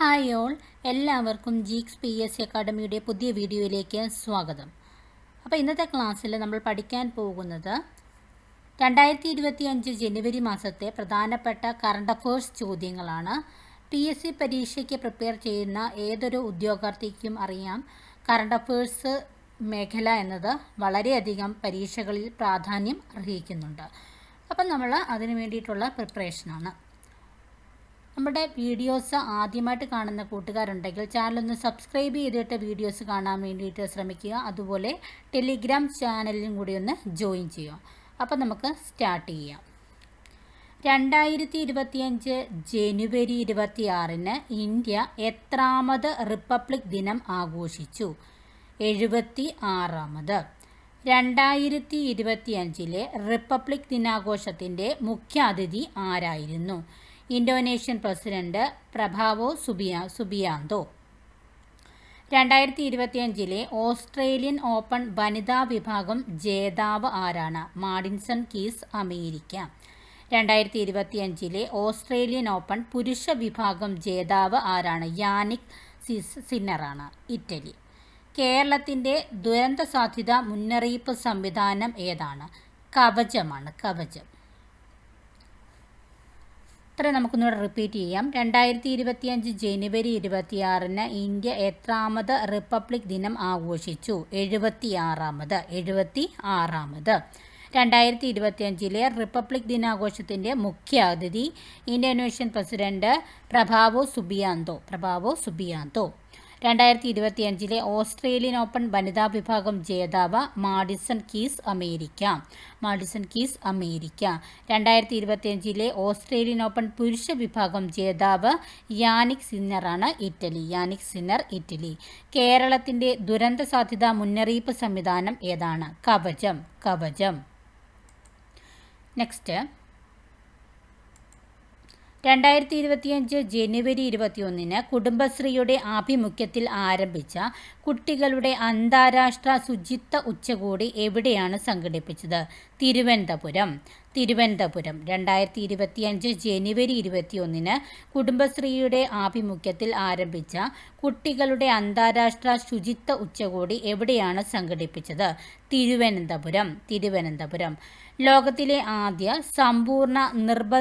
Hi all. എല്ലാവർക്കും Geeks P S C അക്കാഡമിയുടെ പുതിയ വീഡിയോയിലേക്ക് സ്വാഗതം. അപ്പോൾ ഇന്നത്തെ ക്ലാസ്സിൽ നമ്മൾ പഠിക്കാൻ പോകുന്നത് രണ്ടായിരത്തി ഇരുപത്തി അഞ്ച് ജനുവരി മാസത്തെ പ്രധാനപ്പെട്ട കറണ്ട് അഫേഴ്സ് ചോദ്യങ്ങളാണ്. പി എസ് സി പരീക്ഷയ്ക്ക് പ്രിപ്പയർ ചെയ്യുന്ന ഏതൊരു ഉദ്യോഗാർത്ഥിക്കും അറിയാം. കറണ്ട് അഫേഴ്സ് മേഖല എന്നത് വളരെയധികം പരീക്ഷകളിൽ പ്രാധാന്യം അർഹിക്കുന്നുണ്ട്. അപ്പം നമ്മൾ അതിനു വേണ്ടിയിട്ടുള്ള പ്രിപ്പറേഷനാണ് നമ്മുടെ വീഡിയോസ് ആദ്യമായിട്ട് കാണുന്ന കൂട്ടുകാരുണ്ടെങ്കിൽ ചാനലൊന്ന് സബ്സ്ക്രൈബ് ചെയ്തിട്ട് വീഡിയോസ് കാണാൻ വേണ്ടിയിട്ട് ശ്രമിക്കുക. അതുപോലെ ടെലിഗ്രാം ചാനലിലും കൂടി ഒന്ന് ജോയിൻ ചെയ്യുക. അപ്പോൾ നമുക്ക് സ്റ്റാർട്ട് ചെയ്യാം. രണ്ടായിരത്തി ഇരുപത്തിയഞ്ച് ജനുവരി ഇരുപത്തിയാറിന് ഇന്ത്യ എത്രാമത് റിപ്പബ്ലിക് ദിനം ആഘോഷിച്ചു? എഴുപത്തി ആറാമത് രണ്ടായിരത്തി ഇരുപത്തിയഞ്ചിലെ റിപ്പബ്ലിക് ദിനാഘോഷത്തിന്റെ മുഖ്യാതിഥി ആരായിരുന്നു? ഇന്തോനേഷ്യൻ പ്രസിഡന്റ് പ്രഭാവോ സുബിയ സുബിയാന്തോ. രണ്ടായിരത്തി ഇരുപത്തിയഞ്ചിലെ ഓസ്ട്രേലിയൻ ഓപ്പൺ വനിതാ വിഭാഗം ജേതാവ് ആരാണ്? Madison Keys America. രണ്ടായിരത്തി ഇരുപത്തിയഞ്ചിലെ ഓസ്ട്രേലിയൻ ഓപ്പൺ പുരുഷ വിഭാഗം ജേതാവ് ആരാണ്? യാനിക് സിസ് സിന്നറാണ്. ഇറ്റലി. കേരളത്തിന്റെ ദുരന്ത സാധ്യത മുന്നറിയിപ്പ് സംവിധാനം ഏതാണ്? കവചമാണ്. കവചം. ഇത്ര നമുക്കൊന്നുകൂടെ റിപ്പീറ്റ് ചെയ്യാം. രണ്ടായിരത്തി ഇരുപത്തിയഞ്ച് ജനുവരി ഇരുപത്തിയാറിന് ഇന്ത്യ എത്രാമത് റിപ്പബ്ലിക് ദിനം ആഘോഷിച്ചു? എഴുപത്തി ആറാമത് എഴുപത്തി ആറാമത് രണ്ടായിരത്തി ഇരുപത്തിയഞ്ചിലെ റിപ്പബ്ലിക് ദിനാഘോഷത്തിന്റെ മുഖ്യ അതിഥി Indonesian president Prabowo Subianto Prabowo Subianto. രണ്ടായിരത്തി ഇരുപത്തിയഞ്ചിലെ ഓസ്ട്രേലിയൻ ഓപ്പൺ വനിതാ വിഭാഗം ജേതാവ് Madison Keys America. Madison Keys America. രണ്ടായിരത്തി ഇരുപത്തിയഞ്ചിലെ ഓസ്ട്രേലിയൻ ഓപ്പൺ പുരുഷ വിഭാഗം ജേതാവ് യാനിക് സിന്നറാണ് ഇറ്റലി. Jannik Sinner Italy. കേരളത്തിന്റെ ദുരന്ത സാധ്യതാ മുന്നറിയിപ്പ് സംവിധാനം ഏതാണ്? കവചം. കവചം. നെക്സ്റ്റ് രണ്ടായിരത്തി ഇരുപത്തിയഞ്ച് ജനുവരി ഇരുപത്തിയൊന്നിന് കുടുംബശ്രീയുടെ ആഭിമുഖ്യത്തിൽ ആരംഭിച്ച കുട്ടികളുടെ അന്താരാഷ്ട്ര ശുചിത്വ ഉച്ചകോടി എവിടെയാണ് സംഘടിപ്പിച്ചത്? തിരുവനന്തപുരം. തിരുവനന്തപുരം. രണ്ടായിരത്തി ഇരുപത്തിയഞ്ച് ജനുവരി ഇരുപത്തിയൊന്നിന് കുടുംബശ്രീയുടെ ആഭിമുഖ്യത്തിൽ ആരംഭിച്ച കുട്ടികളുടെ അന്താരാഷ്ട്ര ശുചിത്വ ഉച്ചകോടി എവിടെയാണ് സംഘടിപ്പിച്ചത്? തിരുവനന്തപുരം തിരുവനന്തപുരം. ലോകത്തിലെ ആദ്യ സമ്പൂർണ നിർബ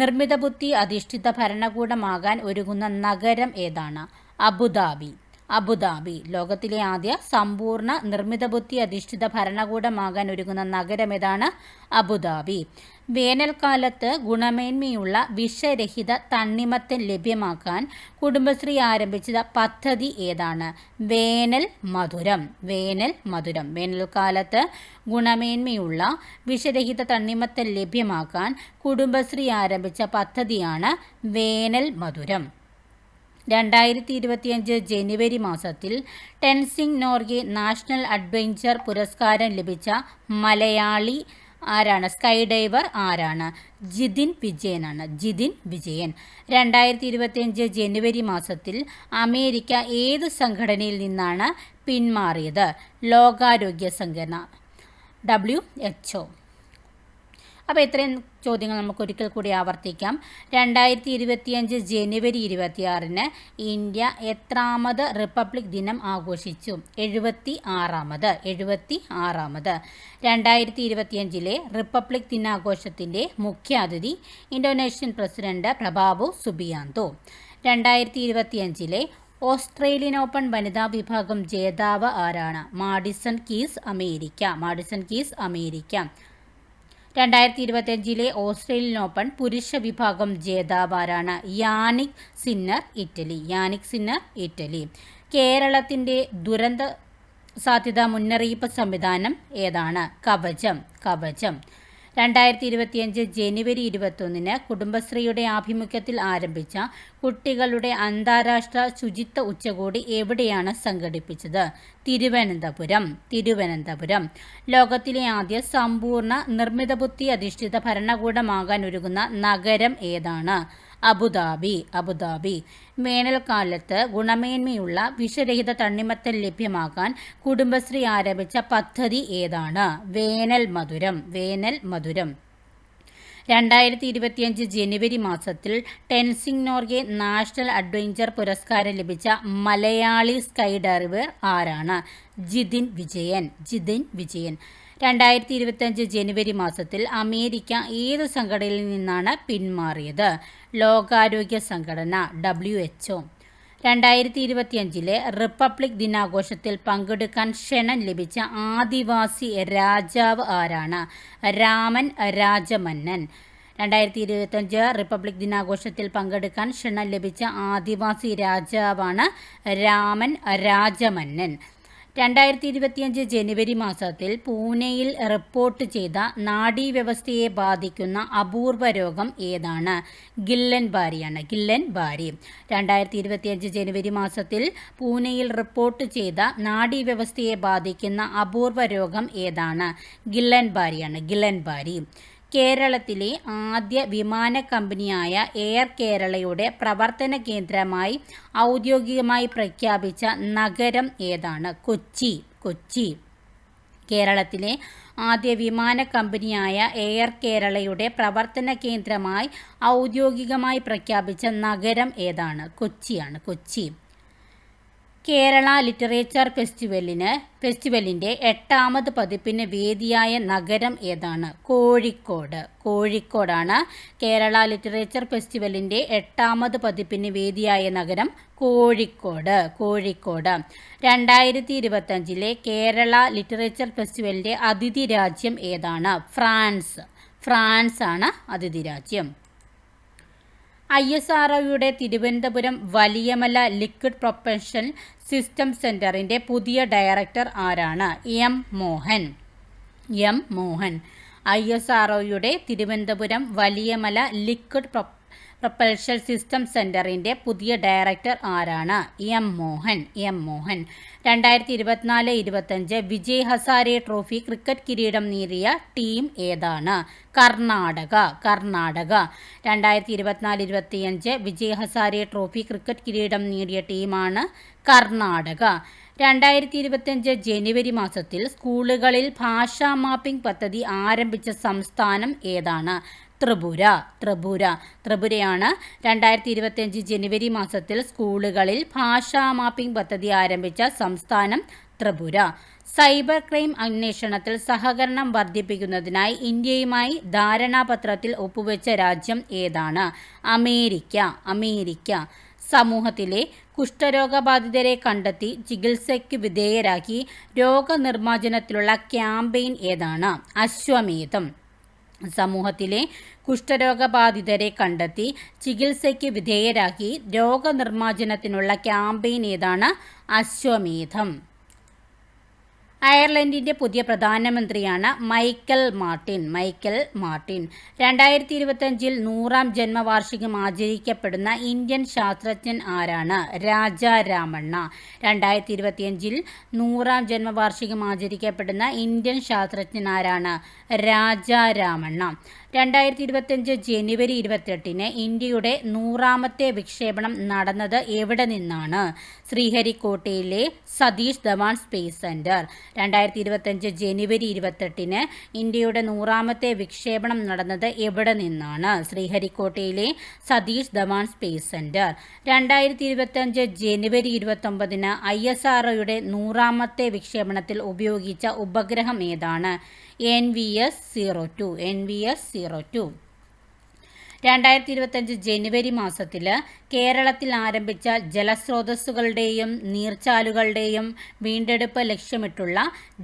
നിർമ്മിത ബുദ്ധി അധിഷ്ഠിത ഭരണകൂടമാകാൻ ഒരുങ്ങുന്ന നഗരം ഏതാണ്? Abu Dhabi. Abu Dhabi. ലോകത്തിലെ ആദ്യ സമ്പൂർണ നിർമ്മിത ബുദ്ധി അധിഷ്ഠിത ഭരണകൂടമാകാൻ ഒരുങ്ങുന്ന നഗരം ഏതാണ്? അബുദാബി. വേനൽക്കാലത്ത് ഗുണമേന്മയുള്ള വിഷരഹിത തണ്ണിമത്തൻ ലഭ്യമാക്കാൻ കുടുംബശ്രീ ആരംഭിച്ച പദ്ധതി ഏതാണ്? വേനൽ മധുരം. വേനൽ മധുരം. വേനൽക്കാലത്ത് ഗുണമേന്മയുള്ള വിഷരഹിത തണ്ണിമത്തൻ ലഭ്യമാക്കാൻ കുടുംബശ്രീ ആരംഭിച്ച പദ്ധതിയാണ് വേനൽ മധുരം. രണ്ടായിരത്തി ഇരുപത്തിയഞ്ച് ജനുവരി മാസത്തിൽ ടെൻസിംഗ് നോർഗെ നാഷണൽ അഡ്വഞ്ചർ പുരസ്കാരം ലഭിച്ച മലയാളി ആരാണ്? സ്കൈ ഡൈവർ ആരാണ്? ജിതിൻ വിജയനാണ്. ജിതിൻ വിജയൻ. രണ്ടായിരത്തി ഇരുപത്തിയഞ്ച് ജനുവരി മാസത്തിൽ അമേരിക്ക ഏത് സംഘടനയിൽ നിന്നാണ് പിന്മാറിയത്? ലോകാരോഗ്യ സംഘടന. W H O. അപ്പോൾ ഇത്രയും ചോദ്യങ്ങൾ നമുക്ക് ഒരിക്കൽ കൂടി ആവർത്തിക്കാം. രണ്ടായിരത്തി ഇരുപത്തിയഞ്ച് ജനുവരി ഇരുപത്തിയാറിന് ഇന്ത്യ എത്രാമത് റിപ്പബ്ലിക് ദിനം ആഘോഷിച്ചു? എഴുപത്തി ആറാമത് എഴുപത്തി ആറാമത് രണ്ടായിരത്തി ഇരുപത്തിയഞ്ചിലെ റിപ്പബ്ലിക് ദിനാഘോഷത്തിന്റെ മുഖ്യാതിഥി ഇന്തോനേഷ്യൻ പ്രസിഡന്റ് പ്രഭാവു സുബിയാന്തോ. രണ്ടായിരത്തി ഇരുപത്തിയഞ്ചിലെ ഓസ്ട്രേലിയൻ ഓപ്പൺ വനിതാ വിഭാഗം ജേതാവ് ആരാണ്? Madison Keys America Madison Keys America. രണ്ടായിരത്തി ഇരുപത്തിയഞ്ചിലെ ഓസ്ട്രേലിയൻ ഓപ്പൺ പുരുഷ വിഭാഗം ജേതാവാരാണ് Jannik Sinner Italy. Jannik Sinner Italy. കേരളത്തിന്റെ ദുരന്ത സാധ്യതാ മുന്നറിയിപ്പ് സംവിധാനം ഏതാണ്? കവചം. കവചം. രണ്ടായിരത്തി ഇരുപത്തിയഞ്ച് ജനുവരി ഇരുപത്തൊന്നിന് കുടുംബശ്രീയുടെ ആഭിമുഖ്യത്തിൽ ആരംഭിച്ച കുട്ടികളുടെ അന്താരാഷ്ട്ര ശുചിത്വ ഉച്ചകോടി എവിടെയാണ് സംഘടിപ്പിച്ചത്? തിരുവനന്തപുരം തിരുവനന്തപുരം. ലോകത്തിലെ ആദ്യ സമ്പൂർണ നിർമ്മിത ബുദ്ധി അധിഷ്ഠിത ഭരണകൂടമാകാൻ ഒരുങ്ങുന്ന നഗരം ഏതാണ്? Abu Dhabi Abu Dhabi. വേനൽക്കാലത്ത് ഗുണമേന്മയുള്ള വിഷരഹിത തണ്ണിമത്തൻ ലഭ്യമാക്കാൻ കുടുംബശ്രീ ആരംഭിച്ച പദ്ധതി ഏതാണ്? വേനൽ മധുരം വേനൽ മധുരം. രണ്ടായിരത്തി ഇരുപത്തിയഞ്ച് ജനുവരി മാസത്തിൽ ടെൻസിംഗ് നോർഗെ നാഷണൽ അഡ്വഞ്ചർ പുരസ്കാരം ലഭിച്ച മലയാളി സ്കൈ ഡൈവർ ആരാണ്? ജിതിൻ വിജയൻ ജിതിൻ വിജയൻ. രണ്ടായിരത്തി ഇരുപത്തിയഞ്ച് ജനുവരി മാസത്തിൽ അമേരിക്ക ഏത് സംഘടനയിൽ നിന്നാണ് പിന്മാറിയത്? ലോകാരോഗ്യ സംഘടന ഡബ്ല്യു എച്ച് രണ്ടായിരത്തി ഇരുപത്തിയഞ്ചിലെ റിപ്പബ്ലിക് ദിനാഘോഷത്തിൽ പങ്കെടുക്കാൻ ക്ഷണം ലഭിച്ച ആദിവാസി രാജാവ് ആരാണ്? രാമൻ രാജമന്നൻ. രണ്ടായിരത്തി ഇരുപത്തഞ്ച് റിപ്പബ്ലിക് ദിനാഘോഷത്തിൽ പങ്കെടുക്കാൻ ക്ഷണം ലഭിച്ച ആദിവാസി രാജാവാണ് രാമൻ രാജമന്നൻ. രണ്ടായിരത്തി ഇരുപത്തിയഞ്ച് ജനുവരി മാസത്തിൽ പൂനെയിൽ റിപ്പോർട്ട് ചെയ്ത നാഡീവ്യവസ്ഥയെ ബാധിക്കുന്ന അപൂർവ രോഗം ഏതാണ്? ഗില്ലൻ ബാരിയാണ്. Guillain Barre. രണ്ടായിരത്തി ഇരുപത്തിയഞ്ച് ജനുവരി മാസത്തിൽ പൂനെയിൽ റിപ്പോർട്ട് ചെയ്ത നാഡീവ്യവസ്ഥയെ ബാധിക്കുന്ന അപൂർവ രോഗം ഏതാണ്? ഗില്ലൻ ബാരിയാണ്. Guillain Barre. കേരളത്തിലെ ആദ്യ വിമാന കമ്പനിയായ എയർ കേരളയുടെ പ്രവർത്തന കേന്ദ്രമായി ഔദ്യോഗികമായി പ്രഖ്യാപിച്ച നഗരം ഏതാണ്? കൊച്ചി. കൊച്ചി. കേരളത്തിലെ ആദ്യ വിമാന കമ്പനിയായ എയർ കേരളയുടെ പ്രവർത്തന കേന്ദ്രമായി ഔദ്യോഗികമായി പ്രഖ്യാപിച്ച നഗരം ഏതാണ്? കൊച്ചിയാണ്. കൊച്ചി. കേരള ലിറ്ററേച്ചർ ഫെസ്റ്റിവലിന് ഫെസ്റ്റിവലിന്റെ എട്ടാമത് പതിപ്പിന് വേദിയായ നഗരം ഏതാണ്? കോഴിക്കോട്. കോഴിക്കോടാണ് കേരള ലിറ്ററേച്ചർ ഫെസ്റ്റിവലിന്റെ എട്ടാമത് പതിപ്പിന് വേദിയായ നഗരം കോഴിക്കോട്. കോഴിക്കോട്. രണ്ടായിരത്തി ഇരുപത്തഞ്ചിലെ കേരള ലിറ്ററേച്ചർ ഫെസ്റ്റിവലിന്റെ അതിഥി രാജ്യം ഏതാണ്? ഫ്രാൻസ്. ഫ്രാൻസാണ് അതിഥി രാജ്യം. ഐ എസ് ആർ ഒയുടെ Thiruvananthapuram Valiyamala liquid propulsion system സെന്ററിന്റെ പുതിയ ഡയറക്ടർ ആരാണ്? M Mohan. M Mohan. I S R ഒയുടെ തിരുവനന്തപുരം വലിയമല ലിക്വിഡ് പ്രൊ പ്രൊപ്പൽഷൻ സിസ്റ്റം സെന്ററിന്റെ പുതിയ ഡയറക്ടർ ആരാണ്? M Mohan M Mohan. രണ്ടായിരത്തി ഇരുപത്തിനാല് ഇരുപത്തഞ്ച് വിജയ് ഹസാരെ ട്രോഫി ക്രിക്കറ്റ് കിരീടം നേടിയ ടീം ഏതാണ്? കർണാടക കർണാടക. രണ്ടായിരത്തി ഇരുപത്തിനാല് ഇരുപത്തിയഞ്ച് വിജയ് ഹസാരെ ട്രോഫി ക്രിക്കറ്റ് കിരീടം നേടിയ ടീമാണ് കർണാടക. രണ്ടായിരത്തി ഇരുപത്തിയഞ്ച് ജനുവരി മാസത്തിൽ സ്കൂളുകളിൽ ഭാഷാ മാപ്പിംഗ് പദ്ധതി ആരംഭിച്ച സംസ്ഥാനം ഏതാണ്? ത്രിപുര ത്രിപുര. ത്രിപുരയാണ് രണ്ടായിരത്തി ഇരുപത്തിയഞ്ച് ജനുവരി മാസത്തിൽ സ്കൂളുകളിൽ ഭാഷാ മാപ്പിംഗ് പദ്ധതി ആരംഭിച്ച സംസ്ഥാനം ത്രിപുര. സൈബർ ക്രൈം അന്വേഷണത്തിൽ സഹകരണം വർദ്ധിപ്പിക്കുന്നതിനായി ഇന്ത്യയുമായി ധാരണാപത്രത്തിൽ ഒപ്പുവെച്ച രാജ്യം ഏതാണ്? America America. സമൂഹത്തിലെ കുഷ്ഠരോഗബാധിതരെ കണ്ടെത്തി ചികിത്സയ്ക്ക് വിധേയരാക്കി രോഗനിർമ്മാർജനത്തിലുള്ള ക്യാമ്പയിൻ ഏതാണ്? അശ്വമേധം. സമൂഹത്തിലെ കുഷ്ഠരോഗബാധിതരെ കണ്ടെത്തി ചികിത്സയ്ക്ക് വിധേയരാക്കി രോഗനിർമ്മാർജനത്തിനുള്ള ക്യാമ്പയിൻ ഏതാണ് അശ്വമേധം. അയർലൻഡിന്റെ പുതിയ പ്രധാനമന്ത്രിയാണ് മൈക്കൽ മാർട്ടിൻ. മൈക്കൽ മാർട്ടിൻ രണ്ടായിരത്തി ഇരുപത്തഞ്ചിൽ നൂറാം ജന്മവാർഷികം ആചരിക്കപ്പെടുന്ന ഇന്ത്യൻ ശാസ്ത്രജ്ഞൻ ആരാണ്? രാജ രാമണ്ണ രണ്ടായിരത്തി ഇരുപത്തിയഞ്ചിൽ നൂറാം ജന്മവാർഷികം ആചരിക്കപ്പെടുന്ന ഇന്ത്യൻ ശാസ്ത്രജ്ഞൻ ആരാണ്? രാജ രാമണ്ണ രണ്ടായിരത്തി ഇരുപത്തിയഞ്ച് ജനുവരി ഇരുപത്തെട്ടിന് ഇന്ത്യയുടെ നൂറാമത്തെ വിക്ഷേപണം നടന്നത് എവിടെ നിന്നാണ്? ശ്രീഹരിക്കോട്ടയിലെ സതീഷ് ധവാൻ സ്പേസ് സെന്റർ രണ്ടായിരത്തി ഇരുപത്തിയഞ്ച് ജനുവരി ഇരുപത്തെട്ടിന് ഇന്ത്യയുടെ നൂറാമത്തെ വിക്ഷേപണം നടന്നത് എവിടെ നിന്നാണ്? ശ്രീഹരിക്കോട്ടയിലെ സതീഷ് ധവാൻ സ്പേസ് സെന്റർ രണ്ടായിരത്തി ഇരുപത്തിയഞ്ച് ജനുവരി ഇരുപത്തൊമ്പതിന് ഐ എസ് ആർ നൂറാമത്തെ വിക്ഷേപണത്തിൽ ഉപയോഗിച്ച ഉപഗ്രഹം ഏതാണ്? N V S zero two N V S zero two രണ്ടായിരത്തി ഇരുപത്തഞ്ച് ജനുവരി മാസത്തിൽ കേരളത്തിൽ ആരംഭിച്ച ജലസ്രോതസ്സുകളുടെയും നീർച്ചാലുകളുടെയും വീണ്ടെടുപ്പ് ലക്ഷ്യമിട്ടുള്ള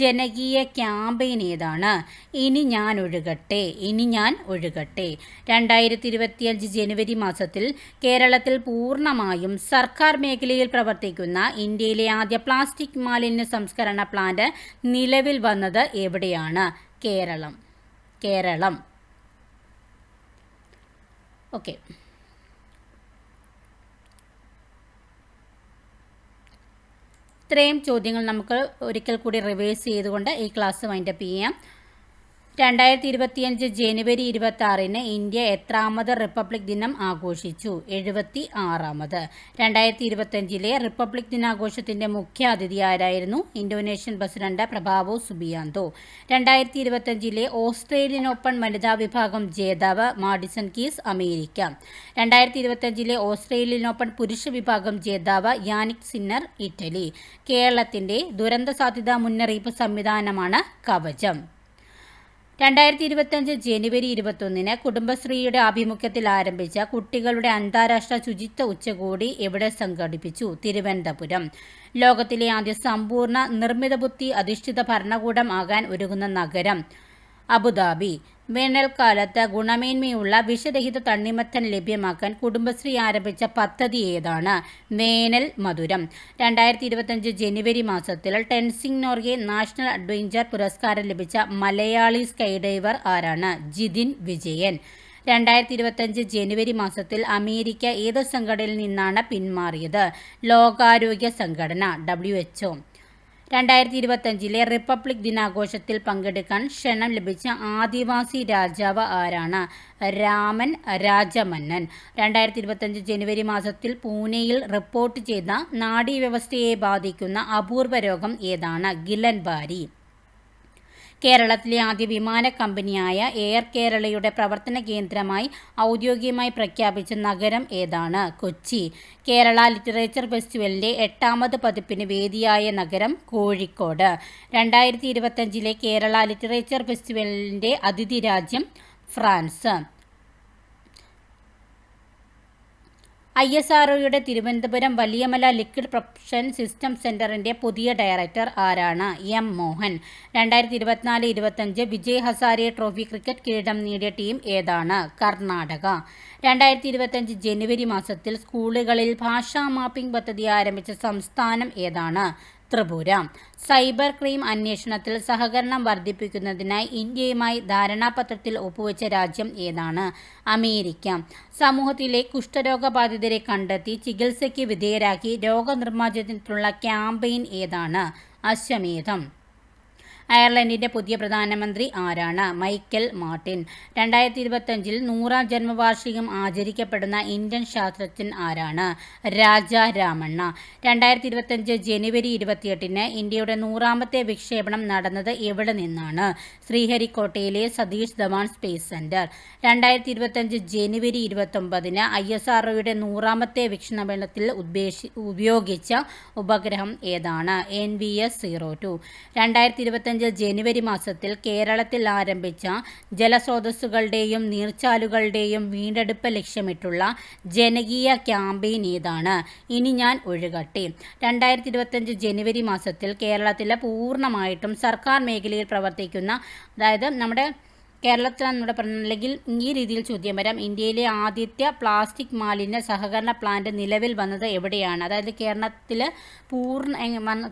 ജനകീയ ക്യാമ്പയിൻ ഏതാണ്? ഇനി ഞാൻ ഒഴുകട്ടെ ഇനി ഞാൻ ഒഴുകട്ടെ. രണ്ടായിരത്തി ഇരുപത്തിയഞ്ച് ജനുവരി മാസത്തിൽ കേരളത്തിൽ പൂർണമായും സർക്കാർ മേഖലയിൽ പ്രവർത്തിക്കുന്ന ഇന്ത്യയിലെ ആദ്യ പ്ലാസ്റ്റിക് മാലിന്യ സംസ്കരണ പ്ലാന്റ് നിലവിൽ വന്നത് എവിടെയാണ്? കേരളം. കേരളം. ഓക്കെ. ഇത്രയും ചോദ്യങ്ങൾ നമുക്ക് ഒരിക്കൽ കൂടി റിവേഴ്സ് ചെയ്തുകൊണ്ട് ഈ ക്ലാസ് വൈൻഡപ്പ് ചെയ്യാം. രണ്ടായിരത്തി ഇരുപത്തിയഞ്ച് ജനുവരി ഇരുപത്തി ആറിന് ഇന്ത്യ എത്രാമത് റിപ്പബ്ലിക് ദിനം ആഘോഷിച്ചു. എഴുപത്തി ആറാമത്. രണ്ടായിരത്തി ഇരുപത്തിയഞ്ചിലെ റിപ്പബ്ലിക് ദിനാഘോഷത്തിന്റെ മുഖ്യ അതിഥി ആരായിരുന്നു? Indonesian president Prabowo Subianto. രണ്ടായിരത്തി ഇരുപത്തിയഞ്ചിലെ ഓസ്ട്രേലിയൻ ഓപ്പൺ വനിതാ വിഭാഗം ജേതാവ് മാഡിസൺ കീസ് അമേരിക്ക. രണ്ടായിരത്തി ഇരുപത്തിയഞ്ചിലെ ഓസ്ട്രേലിയൻ ഓപ്പൺ പുരുഷ വിഭാഗം ജേതാവ് യാനിക് സിന്നർ ഇറ്റലി. കേരളത്തിന്റെ ദുരന്ത സാധ്യതാ മുന്നറിയിപ്പ് സംവിധാനമാണ് കവചം. രണ്ടായിരത്തി ഇരുപത്തഞ്ച് ജനുവരി ഇരുപത്തൊന്നിന് കുടുംബശ്രീയുടെ ആഭിമുഖ്യത്തിൽ ആരംഭിച്ച കുട്ടികളുടെ അന്താരാഷ്ട്ര ശുചിത്വ ഉച്ചകോടി എവിടെ സംഘടിപ്പിച്ചു? തിരുവനന്തപുരം. ലോകത്തിലെ ആദ്യ സമ്പൂർണ നിർമ്മിത ബുദ്ധി അധിഷ്ഠിത ഭരണകൂടം ആകാൻ ഒരുങ്ങുന്ന നഗരം അബുദാബി. വേനൽക്കാലത്ത് ഗുണമേന്മയുള്ള വിഷരഹിത തണ്ണിമത്തൻ ലഭ്യമാക്കാൻ കുടുംബശ്രീ ആരംഭിച്ച പദ്ധതി ഏതാണ്? വേനൽ മധുരം. രണ്ടായിരത്തി ഇരുപത്തഞ്ച് ജനുവരി മാസത്തിൽ ടെൻസിംഗ് നോർഗെ നാഷണൽ അഡ്വഞ്ചർ പുരസ്കാരം ലഭിച്ച മലയാളി സ്കൈഡൈവർ ആരാണ്? ജിതിൻ വിജയൻ. രണ്ടായിരത്തി ഇരുപത്തഞ്ച് ജനുവരി മാസത്തിൽ അമേരിക്ക ഏത് സംഘടനയിൽ നിന്നാണ് പിന്മാറിയത്? ലോകാരോഗ്യ സംഘടന ഡബ്ല്യു രണ്ടായിരത്തി ഇരുപത്തഞ്ചിലെ റിപ്പബ്ലിക് ദിനാഘോഷത്തിൽ പങ്കെടുക്കാൻ ക്ഷണം ലഭിച്ച ആദിവാസി രാജാവ് ആരാണ്? രാമൻ രാജമന്നൻ. രണ്ടായിരത്തി ഇരുപത്തഞ്ച് ജനുവരി മാസത്തിൽ പൂനെയിൽ റിപ്പോർട്ട് ചെയ്ത നാഡീവ്യവസ്ഥയെ ബാധിക്കുന്ന അപൂർവ രോഗം ഏതാണ്? ഗിലൻബാരി കേരളത്തിലെ ആദ്യ വിമാന കമ്പനിയായ എയർ കേരളയുടെ പ്രവർത്തന കേന്ദ്രമായി ഔദ്യോഗികമായി പ്രഖ്യാപിച്ച നഗരം ഏതാണ്? കൊച്ചി. കേരള ലിറ്ററേച്ചർ ഫെസ്റ്റിവലിന്റെ എട്ടാമത് പതിപ്പിന് വേദിയായ നഗരം കോഴിക്കോട്. രണ്ടായിരത്തി ഇരുപത്തഞ്ചിലെ കേരള ലിറ്ററേച്ചർ ഫെസ്റ്റിവലിന്റെ അതിഥി രാജ്യം France. I S R Thiruvananthapuram Valiyamala liquid propulsion system സെന്ററിന്റെ പുതിയ ഡയറക്ടർ ആരാണ്? എം. മോഹൻ. രണ്ടായിരത്തി ഇരുപത്തിനാല് ഇരുപത്തഞ്ച് വിജയ് ഹസാരെ ട്രോഫി ക്രിക്കറ്റ് കിരീടം നേടിയ ടീം ഏതാണ്? കർണാടക. രണ്ടായിരത്തി ഇരുപത്തഞ്ച് ജനുവരി മാസത്തിൽ സ്കൂളുകളിൽ ഭാഷാ മാപ്പിംഗ് പദ്ധതി ആരംഭിച്ച സംസ്ഥാനം ഏതാണ്? ത്രിപുര സൈബർ ക്രൈം അന്വേഷണത്തിൽ സഹകരണം വർദ്ധിപ്പിക്കുന്നതിനായി ഇന്ത്യയുമായി ധാരണാപത്രത്തിൽ ഒപ്പുവെച്ച രാജ്യം ഏതാണ്? അമേരിക്ക. സമൂഹത്തിലെ കുഷ്ഠരോഗബാധിതരെ കണ്ടെത്തി ചികിത്സയ്ക്ക് വിധേയരാക്കി രോഗനിർമ്മാർജനത്തിനുള്ള ക്യാമ്പയിൻ ഏതാണ്? അശ്വമേധം. അയർലൻഡിന്റെ പുതിയ പ്രധാനമന്ത്രി ആരാണ്? Michael Martin. രണ്ടായിരത്തി ഇരുപത്തഞ്ചിൽ നൂറാം ജന്മവാർഷികം ആചരിക്കപ്പെടുന്ന ഇന്ത്യൻ ശാസ്ത്രജ്ഞൻ ആരാണ്? രാജ രാമണ്ണ. രണ്ടായിരത്തി ഇരുപത്തഞ്ച് ജനുവരി ഇരുപത്തിയെട്ടിന് ഇന്ത്യയുടെ നൂറാമത്തെ വിക്ഷേപണം നടന്നത് എവിടെ നിന്നാണ്? ശ്രീഹരിക്കോട്ടയിലെ സതീഷ് ധവാൻ സ്പേസ് സെന്റർ. രണ്ടായിരത്തി ഇരുപത്തഞ്ച് ജനുവരി ഇരുപത്തൊമ്പതിന് ഐ എസ് ആർഒയുടെ നൂറാമത്തെ വിക്ഷേപണത്തിൽ ഉദ്ദേശി ഉപയോഗിച്ച ഉപഗ്രഹം ഏതാണ്? N V S zero two. രണ്ടായിരത്തി ഇരുപത്തഞ്ച് ജനുവരി മാസത്തിൽ കേരളത്തിൽ ആരംഭിച്ച ജലസ്രോതസ്സുകളുടെയും നീർച്ചാലുകളുടെയും വീണ്ടെടുപ്പ് ലക്ഷ്യമിട്ടുള്ള ജനകീയ ക്യാമ്പയിൻ ഏതാണ്? ഇനി ഞാൻ ഒഴുകട്ടെ. രണ്ടായിരത്തി ഇരുപത്തഞ്ച് ജനുവരി മാസത്തിൽ കേരളത്തിലെ പൂർണമായിട്ടും സർക്കാർ മേഖലയിൽ പ്രവർത്തിക്കുന്ന അതായത് നമ്മുടെ കേരളത്തിലാണ് നമ്മുടെ പറഞ്ഞ അല്ലെങ്കിൽ ഈ രീതിയിൽ ചോദ്യം വരാം. ഇന്ത്യയിലെ ആദ്യത്തെ പ്ലാസ്റ്റിക് മാലിന്യ സഹകരണ പ്ലാന്റ് നിലവിൽ വന്നത് എവിടെയാണ്? അതായത് കേരളത്തിൽ പൂർണ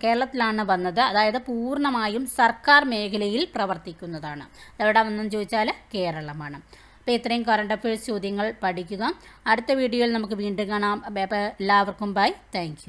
കേരളത്തിലാണ് വന്നത്. അതായത് പൂർണമായും സർക്കാർ മേഖലയിൽ പ്രവർത്തിക്കുന്നതാണ്. അതെവിടെ വന്നെന്ന് ചോദിച്ചാൽ കേരളമാണ്. അപ്പോൾ ഇത്രയും കറണ്ട് അഫയേഴ്സ് ചോദ്യങ്ങൾ പഠിക്കുക. അടുത്ത വീഡിയോയിൽ നമുക്ക് വീണ്ടും കാണാം. എല്ലാവർക്കും ബൈ. താങ്ക്